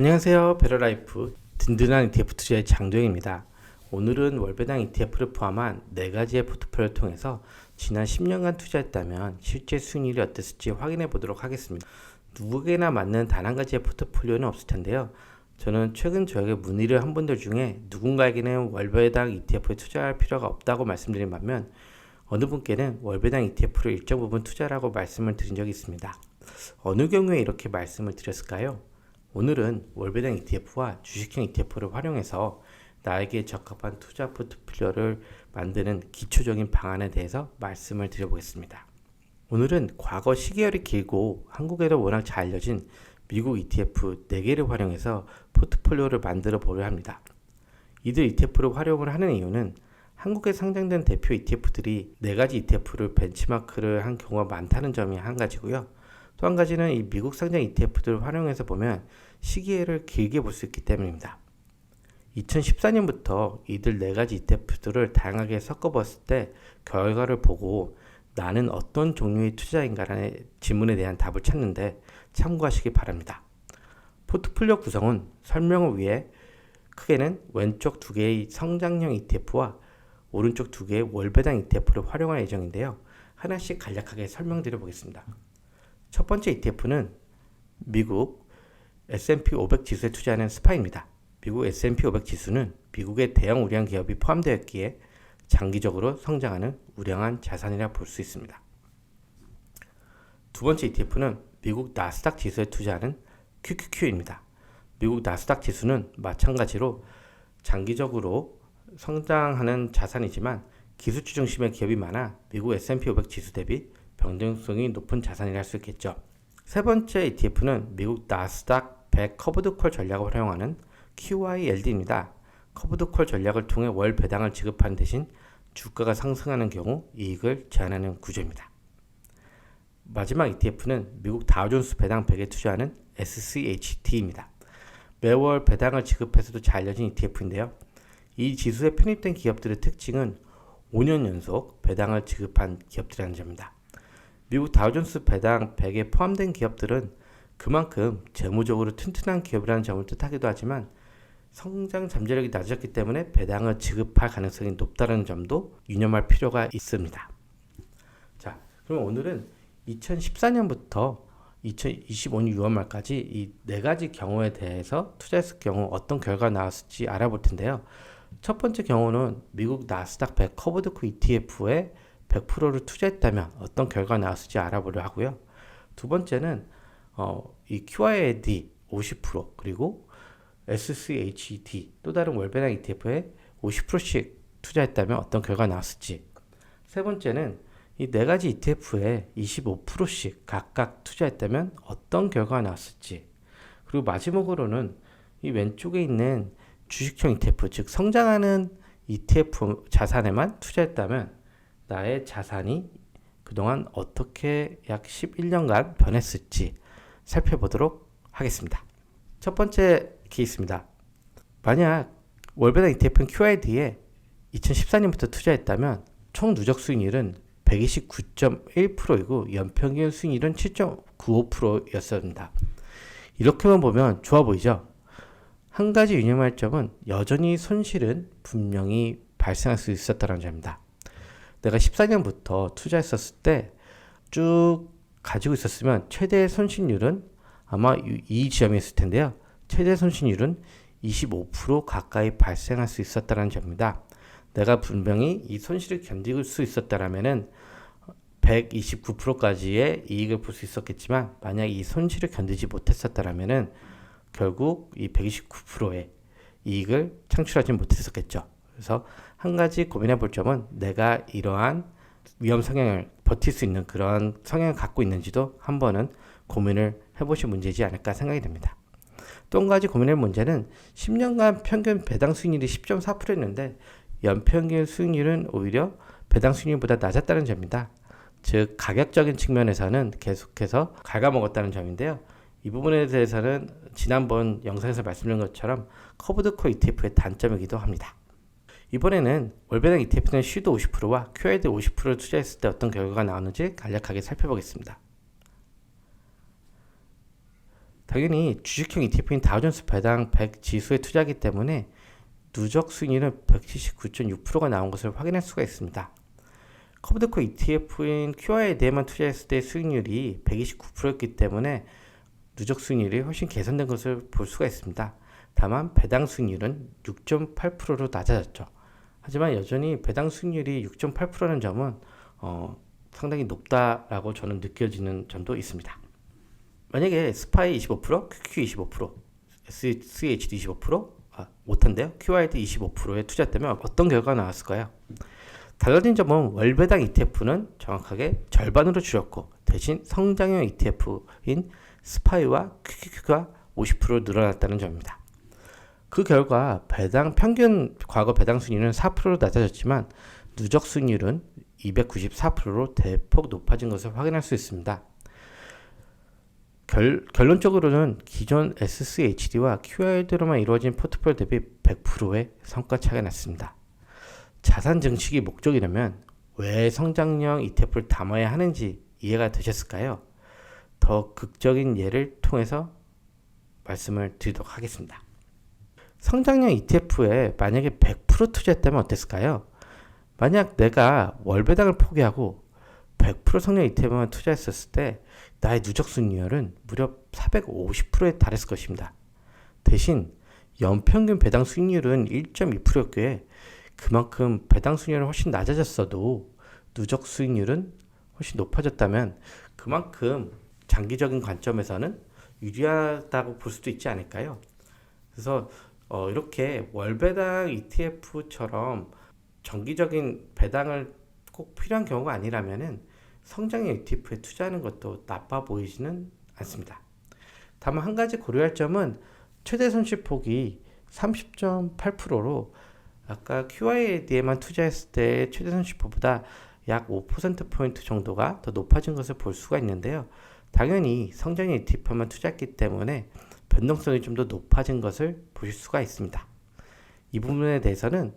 안녕하세요. 베러라이프 든든한 ETF 투자의 장도영입니다. 오늘은 월배당 ETF를 포함한 4가지의 포트폴리오를 통해서 지난 10년간 투자했다면 실제 수익률이 어땠을지 확인해 보도록 하겠습니다. 누구에게나 맞는 단 한 가지의 포트폴리오는 없을 텐데요. 저는 최근 저에게 문의를 한 분들 중에 누군가에게는 월배당 ETF에 투자할 필요가 없다고 말씀드린 반면 어느 분께는 월배당 ETF를 일정 부분 투자라고 말씀을 드린 적이 있습니다. 어느 경우에 이렇게 말씀을 드렸을까요? 오늘은 월배당 ETF와 주식형 ETF를 활용해서 나에게 적합한 투자 포트폴리오를 만드는 기초적인 방안에 대해서 말씀을 드려보겠습니다. 오늘은 과거 시계열이 길고 한국에도 워낙 잘 알려진 미국 ETF 4개를 활용해서 포트폴리오를 만들어 보려 합니다. 이들 ETF를 활용을 하는 이유는 한국에 상장된 대표 ETF들이 4가지 ETF를 벤치마크를 한 경우가 많다는 점이 한 가지고요. 또 한 가지는 이 미국 상장 ETF들을 활용해서 보면 시기를 길게 볼 수 있기 때문입니다. 2014년부터 이들 4가지 ETF들을 다양하게 섞어봤을 때 결과를 보고 나는 어떤 종류의 투자인가라는 질문에 대한 답을 찾는데 참고하시기 바랍니다. 포트폴리오 구성은 설명을 위해 크게는 왼쪽 두 개의 성장형 ETF와 오른쪽 두 개의 월배당 ETF를 활용할 예정인데요. 하나씩 간략하게 설명드려 보겠습니다. 첫 번째 ETF는 미국 S&P 500 지수에 투자하는 스파입니다. 미국 S&P 500 지수는 미국의 대형 우량 기업이 포함되어 있기에 장기적으로 성장하는 우량한 자산이라 볼 수 있습니다. 두 번째 ETF는 미국 나스닥 지수에 투자하는 QQQ입니다. 미국 나스닥 지수는 마찬가지로 장기적으로 성장하는 자산이지만 기술주 중심의 기업이 많아 미국 S&P 500 지수 대비 변동성이 높은 자산이라 할 수 있겠죠. 세 번째 ETF는 미국 나스닥 100 커브드 콜 전략을 활용하는 QYLD입니다. 커브드 콜 전략을 통해 월 배당을 지급하는 대신 주가가 상승하는 경우 이익을 제한하는 구조입니다. 마지막 ETF는 미국 다우존스 배당 100에 투자하는 SCHD입니다. 매월 배당을 지급해서도 잘 알려진 ETF인데요. 이 지수에 편입된 기업들의 특징은 5년 연속 배당을 지급한 기업들이라는 점입니다. 미국 다우존스 배당 100에 포함된 기업들은 그만큼 재무적으로 튼튼한 기업이라는 점을 뜻하기도 하지만 성장 잠재력이 낮았기 때문에 배당을 지급할 가능성이 높다는 점도 유념할 필요가 있습니다. 자, 그럼 오늘은 2014년부터 2025년 6월 말까지 이 네 가지 경우에 대해서 투자했을 경우 어떤 결과가 나왔을지 알아볼 텐데요. 첫 번째 경우는 미국 나스닥 100 커브드코 ETF에 100%를 투자했다면 어떤 결과가 나왔을지 알아보려 하고요. 두 번째는 어, 이 QID 50% 그리고 SCHD 또 다른 월배당 ETF에 50%씩 투자했다면 어떤 결과가 나왔을지 세 번째는 이 네 가지 ETF에 25%씩 각각 투자했다면 어떤 결과가 나왔을지 그리고 마지막으로는 이 왼쪽에 있는 주식형 ETF 즉 성장하는 ETF 자산에만 투자했다면 나의 자산이 그동안 어떻게 약 11년간 변했을지 살펴보도록 하겠습니다. 첫 번째 케이스입니다. 만약 월배당 ETF는 QID에 2014년부터 투자했다면 총 누적 수익률은 129.1%이고 연평균 수익률은 7.95%였습니다. 이렇게만 보면 좋아 보이죠? 한 가지 유념할 점은 여전히 손실은 분명히 발생할 수 있었다는 점입니다. 내가 14년부터 투자했었을 때 쭉 가지고 있었으면 최대 손실률은 아마 이 지점이었을 텐데요. 최대 손실률은 25% 가까이 발생할 수 있었다는 점입니다. 내가 분명히 이 손실을 견딜 수 있었다라면은 129%까지의 이익을 볼 수 있었겠지만 만약 이 손실을 견디지 못했었다라면은 결국 이 129%의 이익을 창출하지 못했었겠죠. 그래서 한 가지 고민해 볼 점은 내가 이러한 위험 성향을 버틸 수 있는 그런 성향을 갖고 있는지도 한 번은 고민을 해보실 문제지 않을까 생각이 됩니다. 또 한 가지 고민할 문제는 10년간 평균 배당 수익률이 10.4%였는데 연평균 수익률은 오히려 배당 수익률보다 낮았다는 점입니다. 즉 가격적인 측면에서는 계속해서 갉아먹었다는 점인데요. 이 부분에 대해서는 지난번 영상에서 말씀드린 것처럼 커브드코 ETF의 단점이기도 합니다. 이번에는 월배당 ETF는 슈도 50%와 QID 50%를 투자했을 때 어떤 결과가 나오는지 간략하게 살펴보겠습니다. 당연히 주식형 ETF인 다우존스 배당 100 지수에 투자하기 때문에 누적 수익률은 179.6%가 나온 것을 확인할 수가 있습니다. 커브드코 ETF인 QI에 대해만 투자했을 때 수익률이 129%였기 때문에 누적 수익률이 훨씬 개선된 것을 볼 수가 있습니다. 다만 배당 수익률은 6.8%로 낮아졌죠. 하지만 여전히 배당 수익률이 6.8%는 점은 어, 상당히 높다라고 저는 느껴지는 점도 있습니다. 만약에 스파이 25%, QQ 25%, SHD 25%, 아, 못한데요? QID 25%에 투자했다면 어떤 결과가 나왔을까요? 달라진 점은 월배당 ETF는 정확하게 절반으로 줄였고 대신 성장형 ETF인 스파이와 QQQ가 50% 늘어났다는 점입니다. 그 결과 배당 평균 과거 배당 순위는 4%로 낮아졌지만 누적 수익률은 294%로 대폭 높아진 것을 확인할 수 있습니다. 결, 결론적으로는 기존 SCHD와 QRD로만 이루어진 포트폴리오 대비 100%의 성과 차이가 났습니다. 자산 증식이 목적이라면 왜 성장형 ETF를 담아야 하는지 이해가 되셨을까요? 더 극적인 예를 통해서 말씀을 드리도록 하겠습니다. 성장형 ETF에 만약에 100% 투자했다면 어땠을까요? 만약 내가 월배당을 포기하고 100% 성장 ETF만 투자했었을 때 나의 누적 수익률은 무려 450%에 달했을 것입니다. 대신 연평균 배당 수익률은 1.2%였기에 그만큼 배당 수익률은 훨씬 낮아졌어도 누적 수익률은 훨씬 높아졌다면 그만큼 장기적인 관점에서는 유리하다고 볼 수도 있지 않을까요? 그래서 어, 이렇게 월배당 ETF처럼 정기적인 배당을 꼭 필요한 경우가 아니라면은 성장형 ETF에 투자하는 것도 나빠 보이지는 않습니다. 다만 한 가지 고려할 점은 최대 손실폭이 30.8%로 아까 QIAD에만 투자했을 때 최대 손실폭보다 약 5%포인트 정도가 더 높아진 것을 볼 수가 있는데요. 당연히 성장형 ETF만 투자했기 때문에 변동성이 좀 더 높아진 것을 보실 수가 있습니다. 이 부분에 대해서는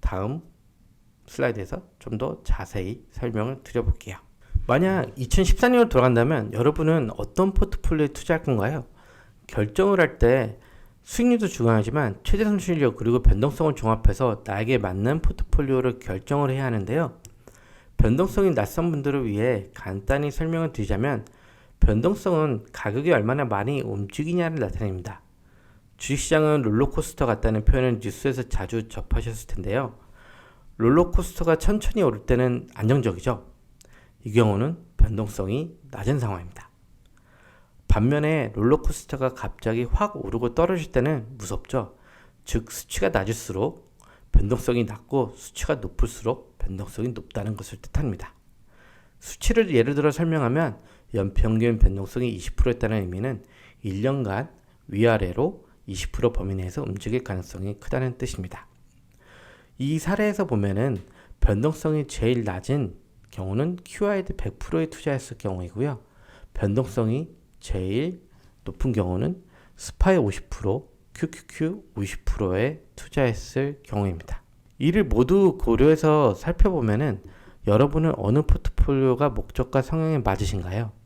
다음 슬라이드에서 좀 더 자세히 설명을 드려볼게요. 만약 2014년으로 돌아간다면 여러분은 어떤 포트폴리오에 투자할 건가요? 결정을 할 때 수익률도 중요하지만 최대 손실력 그리고 변동성을 종합해서 나에게 맞는 포트폴리오를 결정을 해야 하는데요. 변동성이 낯선 분들을 위해 간단히 설명을 드리자면 변동성은 가격이 얼마나 많이 움직이냐를 나타냅니다. 주식시장은 롤러코스터 같다는 표현을 뉴스에서 자주 접하셨을 텐데요. 롤러코스터가 천천히 오를 때는 안정적이죠. 이 경우는 변동성이 낮은 상황입니다. 반면에 롤러코스터가 갑자기 확 오르고 떨어질 때는 무섭죠. 즉 수치가 낮을수록 변동성이 낮고 수치가 높을수록 변동성이 높다는 것을 뜻합니다. 수치를 예를 들어 설명하면 연평균 변동성이 20%였다는 의미는 1년간 위아래로 20% 범위 내에서 움직일 가능성이 크다는 뜻입니다. 이 사례에서 보면은 변동성이 제일 낮은 경우는 QID 100%에 투자했을 경우이고요. 변동성이 제일 높은 경우는 스파이 50%, QQQ 50%에 투자했을 경우입니다. 이를 모두 고려해서 살펴보면은 여러분은 어느 포트폴리오가 목적과 성향에 맞으신가요?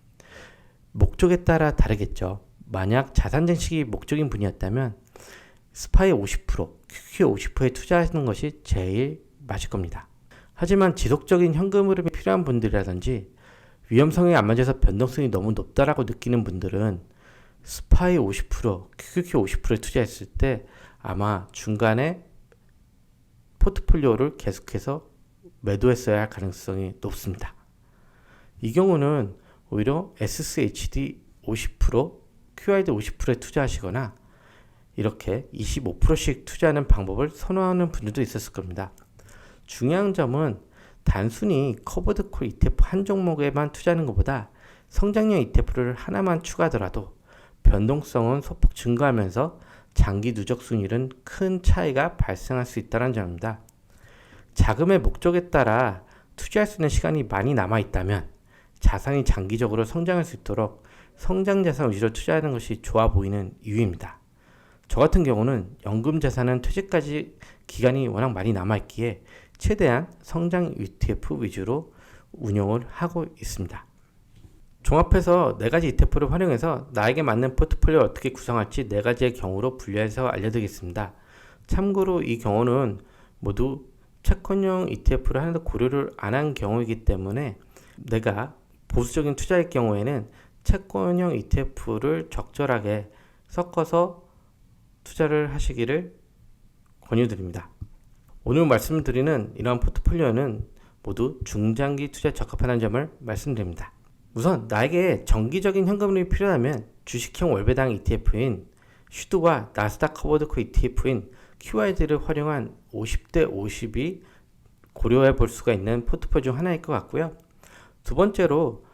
목적에 따라 다르겠죠. 만약 자산 증식이 목적인 분이었다면 스파이 50%, QQ 50%에 투자하시는 것이 제일 맞을 겁니다. 하지만 지속적인 현금 흐름이 필요한 분들이라든지 위험성이 안 맞아서 변동성이 너무 높다라고 느끼는 분들은 스파이 50%, QQQ 50%에 투자했을 때 아마 중간에 포트폴리오를 계속해서 매도했어야 할 가능성이 높습니다. 이 경우는 오히려 SCHD 50%, QID 50%에 투자하시거나 이렇게 25%씩 투자하는 방법을 선호하는 분들도 있었을 겁니다. 중요한 점은 단순히 커버드 콜 ETF 한 종목에만 투자하는 것보다 성장형 ETF를 하나만 추가하더라도 변동성은 소폭 증가하면서 장기 누적 수익률은 큰 차이가 발생할 수 있다는 점입니다. 자금의 목적에 따라 투자할 수 있는 시간이 많이 남아 있다면 자산이 장기적으로 성장할 수 있도록 성장 자산 위주로 투자하는 것이 좋아 보이는 이유입니다. 저 같은 경우는 연금 자산은 퇴직까지 기간이 워낙 많이 남아 있기에 최대한 성장 ETF 위주로 운용을 하고 있습니다. 종합해서 네 가지 ETF를 활용해서 나에게 맞는 포트폴리오를 어떻게 구성할지 네 가지의 경우로 분류해서 알려드리겠습니다. 참고로 이 경우는 모두 채권형 ETF를 하는데 고려를 안 한 경우이기 때문에 내가 보수적인 투자일 경우에는 채권형 ETF를 적절하게 섞어서 투자를 하시기를 권유드립니다. 오늘 말씀드리는 이러한 포트폴리오는 모두 중장기 투자에 적합하다는 점을 말씀드립니다. 우선 나에게 정기적인 현금이 필요하면 주식형 월배당 ETF인 슈드와 나스닥 커버드코 ETF인 QID를 활용한 50대 50이 고려해 볼 수가 있는 포트폴리오 중 하나일 것 같고요. 두 번째로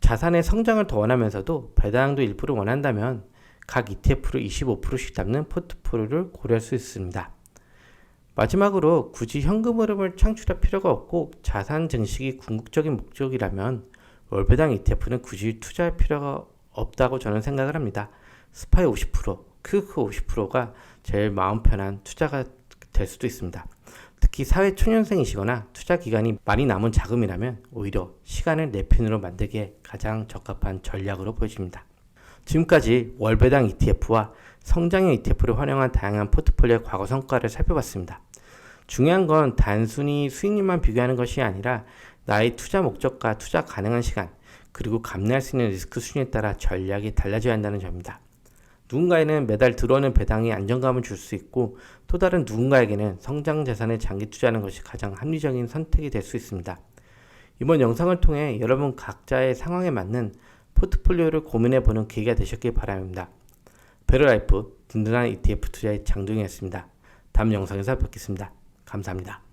자산의 성장을 더 원하면서도 배당도 일부를 원한다면 각 ETF를 25%씩 담는 포트폴리오를 고려할 수 있습니다. 마지막으로 굳이 현금 흐름을 창출할 필요가 없고 자산 증식이 궁극적인 목적이라면 월배당 ETF는 굳이 투자할 필요가 없다고 저는 생각을 합니다. 스파이 50%, 크크 50%가 제일 마음 편한 투자가 될 수도 있습니다. 특히 사회 초년생이시거나 투자 기간이 많이 남은 자금이라면 오히려 시간을 내 편으로 만들기에 가장 적합한 전략으로 보여집니다. 지금까지 월배당 ETF와 성장형 ETF를 활용한 다양한 포트폴리오의 과거 성과를 살펴봤습니다. 중요한 건 단순히 수익률만 비교하는 것이 아니라 나의 투자 목적과 투자 가능한 시간, 그리고 감내할 수 있는 리스크 수준에 따라 전략이 달라져야 한다는 점입니다. 누군가에는 매달 들어오는 배당이 안정감을 줄 수 있고 또 다른 누군가에게는 성장 자산에 장기 투자하는 것이 가장 합리적인 선택이 될 수 있습니다. 이번 영상을 통해 여러분 각자의 상황에 맞는 포트폴리오를 고민해 보는 계기가 되셨길 바랍니다. 베르라이프 든든한 ETF 투자의 장동이었습니다. 다음 영상에서 뵙겠습니다. 감사합니다.